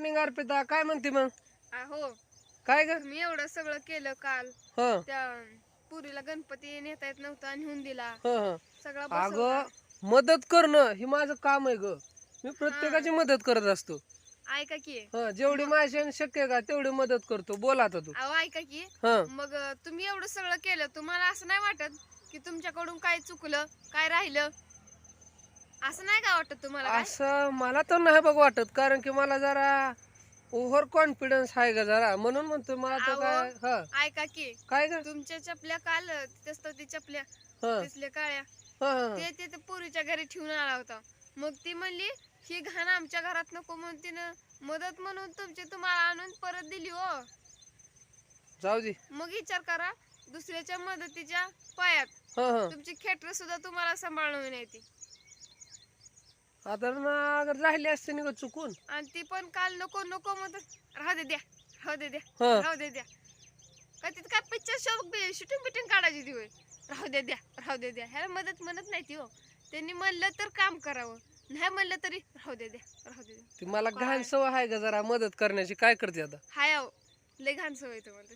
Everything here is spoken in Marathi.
मॉर्निंग अर्पिता काय म्हणते मग? अहो काय ग? मी एवढं सगळं केलं काल. ह. त्या पुरीला गणपती नेता येत नव्हता नेऊन दिला. ह ह. सगळा बसवला. अगं मदत करणं ही माझं काम आहे ग. मी प्रत्येकाची मदत करत असतो. ऐका की. ह जेवढी माझ्याने शक्य आहे का तेवढी मदत करतो. बोला आता तू. अहो ऐका की. ह. मग अं, तुम्ही एवढं सगळं केलं तुम्हाला असं नाही वाटत की तुमच्याकडून काय चुकलं काय राहिलं? असं नाही का वाटत तुम्हाला काय? असं मला तर नाही बघ वाटत कारण की मला जरा ओव्हर कॉन्फिडन्स आहे का जरा. म्हणून म्हणतो मला तर. काय ह. ऐका की काय ग? तुमच्या चपल्या काल तिथं असतं ती चपल्या ह. दिसल्या काळ्या. ह ह. ते ते ते पोरीच्या घरी ठेवून आला होता. मग ती म्हणली ही घाण आमच्या घरात नको म्हणून तिनं मदत म्हणून तुमची तुम्हाला आणून परत दिली हो. जाऊ दे. मग विचार करा दुसऱ्याच्या मदतीच्या पायात ह ह. तुमची खेटर सुद्धा तुम्हाला सांभाळून येते. ना अगर राहिली असते ना ग चुकून. आणि ती पण काल नको नको म्हणत राहू दे द्या राहू दे द्या ह. राहू दे द्या. का तिथं काय पिक्चर शॉप शूटिंग बिटिंग काढायची ती होय. राहू दे द्या राहू दे द्या. ह्याला मदत म्हणत नाही ती हो. त्यांनी म्हणलं तर काम करावं. नाही म्हणलं तरी राहू दे द्या राहू दे द्या. ती मला घाण? सवय आहे का जरा मदत करण्याची. काय करते आता? हाय लय घाण सवय तुम्हाला